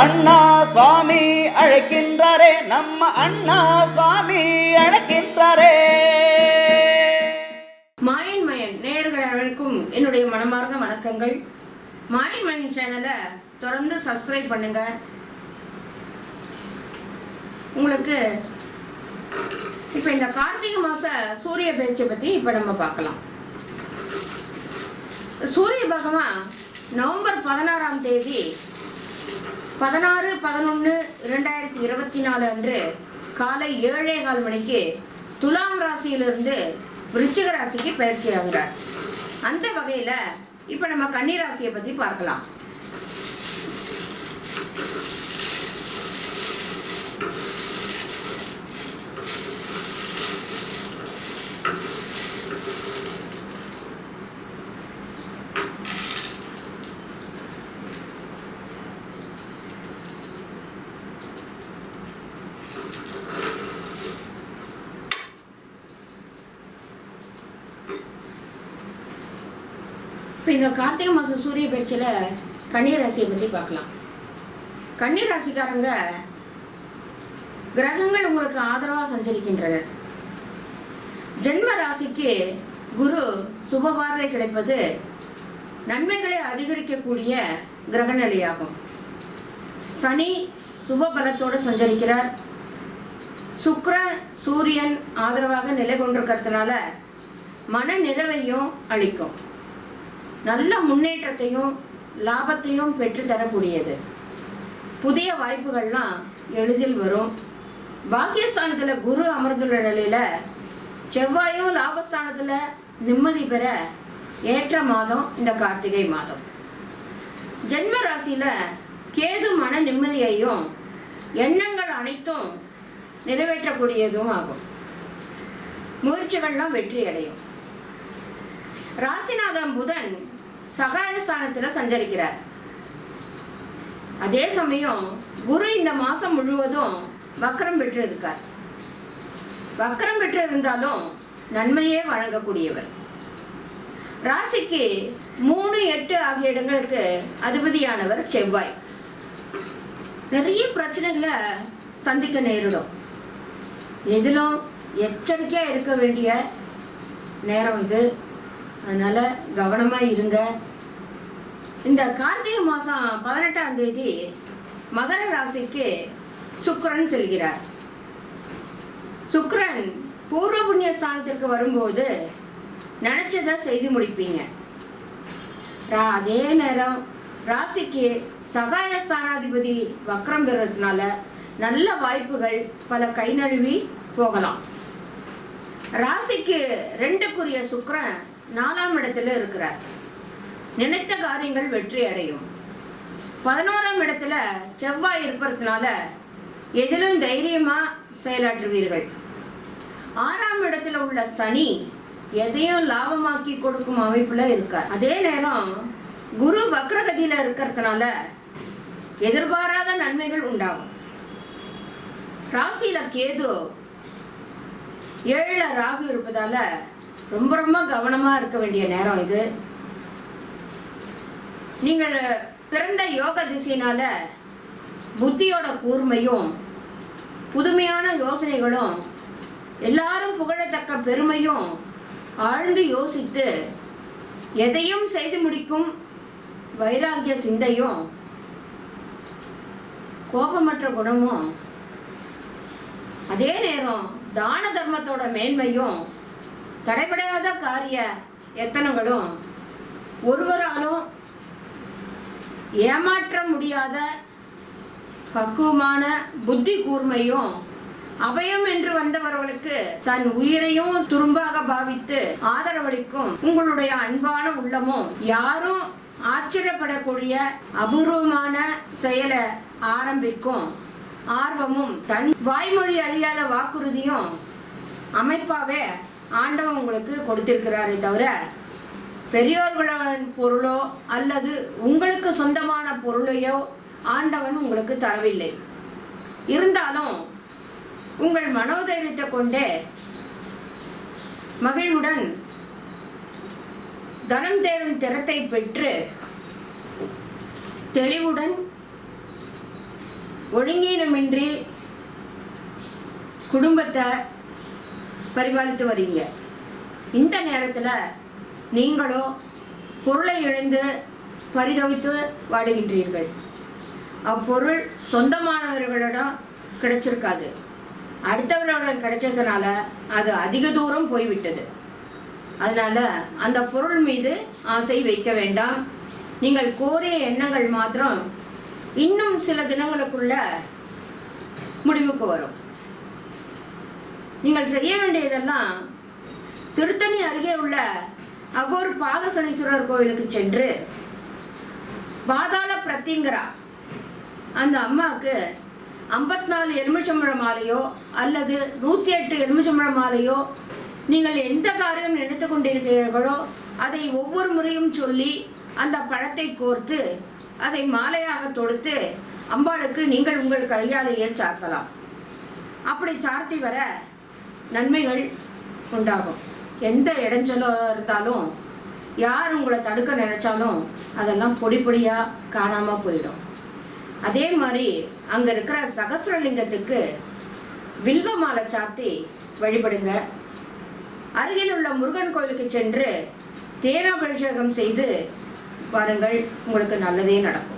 அண்ணா சுவாமி அழைக்கின்றாரே நம்ம அண்ணா சுவாமி அழைக்கின்றாரே. மாயன் மயன் நேயர்கள் அனைவருக்கும் என்னுடைய மனமார்ந்த வணக்கங்கள். மாயன் மயன் சேனலை தொடர்ந்து சப்ஸ்கிரைப் பண்ணுங்க. உங்களுக்கு இப்போ இந்த கார்த்திகை மாச சூரிய பயிற்சியை பற்றி இப்போ நம்ம பார்க்கலாம். சூரிய பகவான் நவம்பர் பதினாறாம் தேதி பதினாறு பதினொன்று இரண்டாயிரத்தி இருபத்தி நாலு அன்று காலை ஏழே கால் மணிக்கு துலாம் ராசியிலிருந்து விருச்சிக ராசிக்கு பயிற்சி ஆகிறார் அந்த வகையில் இப்போ நம்ம கன்னி ராசியை பற்றி பார்க்கலாம். இப்போ இந்த கார்த்திகை மாதம் சூரிய பயிற்சியில் கன்னிராசியை பற்றி பார்க்கலாம். கன்னிராசிக்காரங்க கிரகங்கள் உங்களுக்கு ஆதரவாக சஞ்சரிக்கின்றனர். ஜென்ம ராசிக்கு குரு சுப பார்வை கிடைப்பது நன்மைகளை அதிகரிக்கக்கூடிய கிரக நிலையாகும். சனி சுப பலத்தோடு சஞ்சரிக்கிறார். சுக்ர சூரியன் ஆதரவாக நிலை கொண்டிருக்கிறதுனால மன நிறைவையும் அளிக்கும். நல்ல முன்னேற்றத்தையும் லாபத்தையும் பெற்றுத்தரக்கூடியது. புதிய வாய்ப்புகள்லாம் எளிதில் வரும். பாக்கியஸ்தானத்தில் குரு அமர்ந்துள்ள நிலையில் செவ்வாயும் லாபஸ்தானத்தில் நிம்மதி பெற ஏற்ற மாதம் இந்த கார்த்திகை மாதம். ஜென்ம ராசியில் கேது மன நிம்மதியையும் எண்ணங்கள் அனைத்தும் நிறைவேற்றக்கூடியதும் ஆகும். முயற்சிகள்லாம் வெற்றி அடையும் ராசிநாதன் புதன் சகாயஸ்தானத்தில் சஞ்சரிக்கிறார். அதே சமயம் குரு இந்த மாதம் முழுவதும் வக்கரம் பெற்று இருக்கார் வக்கரம் பெற்று இருந்தாலும் நன்மையே வழங்கக்கூடியவர். ராசிக்கு மூணு எட்டு ஆகிய இடங்களுக்கு அதிபதியானவர் செவ்வாய். நிறைய பிரச்சனைகளை சந்திக்க நேரிடும். எதிலும் எச்சரிக்கையாக இருக்க வேண்டிய நேரம் இது. அதனால கவனமா இருங்க. இந்த கார்த்திகை மாதம் பதினெட்டாம் தேதி மகர ராசிக்கு சுக்கரன் செல்கிறார். சுக்கரன் பூர்வ புண்ணிய ஸ்தானத்திற்கு வரும்போது நினச்சதை செய்து முடிப்பீங்க. ரா- அதே நேரம் ராசிக்கு சகாய ஸ்தானாதிபதி வக்ரம் பெறதுனால நல்ல வாய்ப்புகள் பல கை நழுவி போகலாம். ராசிக்கு ரெண்டுக்குரிய சுக்கரன் நாலாம் இடத்துல இருக்கிறார். நினைத்த காரியங்கள் வெற்றி அடையும். பதினோராம் இடத்துல செவ்வாய் இருப்பதுனால எதிலும் தைரியமா செயலாற்றுவீர்கள். ஆறாம் இடத்துல உள்ள சனி எதையும் லாபமாக்கி கொடுக்கும் அமைப்புல இருக்கார். அதே நேரம் குரு வக்ரகதியில இருக்கிறதுனால எதிர்பாராத நன்மைகள் உண்டாகும். ராசியில கேது ஏழுல ராகு இருப்பதால ரொம்ப ரொம்ப கவனமா இருக்க வேண்டிய நேரம் இது. நீங்கள் பிறந்த யோக திசையினால புத்தியோட கூர்மையும் புதுமையான யோசனைகளும் எல்லாரும் புகழத்தக்க பெருமையும் ஆழ்ந்து யோசித்து எதையும் செய்து முடிக்கும் வைராகிய சிந்தையும் கோபமற்ற குணமும் அதே நேரம் தான தர்மத்தோட மேன்மையும் தடைபடாத காரிய எத்தனங்களும் ஒருவராலும் ஏமாற்ற முடியாத பக்குவமான புத்தி கூர்மையும் அபயம் என்று வந்தவர்களுக்கு தன் உயிரையும் துரும்பாக பாவித்து ஆதரவளிக்கும் உங்களுடைய அன்பான உள்ளமும் யாரும் ஆச்சரியப்படக்கூடிய அபூர்வமான செயலை ஆரம்பிக்கும் ஆர்வமும் தன் வாய்மொழி அழியாத வாக்குறுதியும் அமைப்பாவே ஆண்டவன் உங்களுக்கு கொடுத்திருக்கிறாரே தவிர பெரியோர்களின் பொருளோ அல்லது உங்களுக்கு சொந்தமான பொருளையோ ஆண்டவன் உங்களுக்கு தரவில்லை. இருந்தாலும் உங்கள் மனோதைரியத்தை கொண்டே மகிழ்வுடன் தனம் தேடும் திறத்தை பெற்று தெளிவுடன் ஒழுங்கீனமின்றி குடும்பத்தை பரிபாலித்து வரீங்க. இந்த நேரத்தில் நீங்களோ பொருளை இழந்து பரிதவித்து வாடுகின்றீர்கள். அப்பொருள் சொந்தமானவர்களிடம் கிடைச்சிருக்காது. அடுத்தவர்களிடம் கிடைச்சதுனால அது அதிக தூரம் போய்விட்டது. அதனால அந்த பொருள் மீது ஆசை வைக்க வேண்டாம். நீங்கள் கோரிய எண்ணங்கள் மாத்திரம் இன்னும் சில தினங்களுக்குள்ள முடிவுக்கு வரும். நீங்கள் செய்ய வேண்டியதெல்லாம் திருத்தணி அருகே உள்ள அகோர் பாதசனீஸ்வரர் கோவிலுக்கு சென்று பாதாள பிரத்திங்கரா அந்த அம்மாவுக்கு ஐம்பத்தி நாலு எலுமிச்சம்பழ மாலையோ அல்லது நூற்றி எட்டு எலுமிச்சம்பழ மாலையோ நீங்கள் எந்த காரியம் நினைத்து கொண்டிருக்கிறீர்களோ அதை ஒவ்வொரு முறையும் சொல்லி அந்த பழத்தை கோர்த்து அதை மாலையாக தொடுத்து அம்பாளுக்கு நீங்கள் உங்கள் கையாலேயே சார்த்தலாம் அப்படி சார்த்தி வர நன்மைகள் உண்டாகும். எந்த இடைஞ்சலோ இருந்தாலும் யார் உங்களை தடுக்க நினைச்சாலும் அதெல்லாம் பொடி பொடியாக காணாமல் போயிடும். அதே மாதிரி அங்கே இருக்கிற சகசிரலிங்கத்துக்கு வில்வ மாலை சாத்தி வழிபடுங்க. அருகில் உள்ள முருகன் கோயிலுக்கு சென்று தேனாபிஷேகம் செய்து வாருங்கள். உங்களுக்கு நல்லதே நடக்கும்.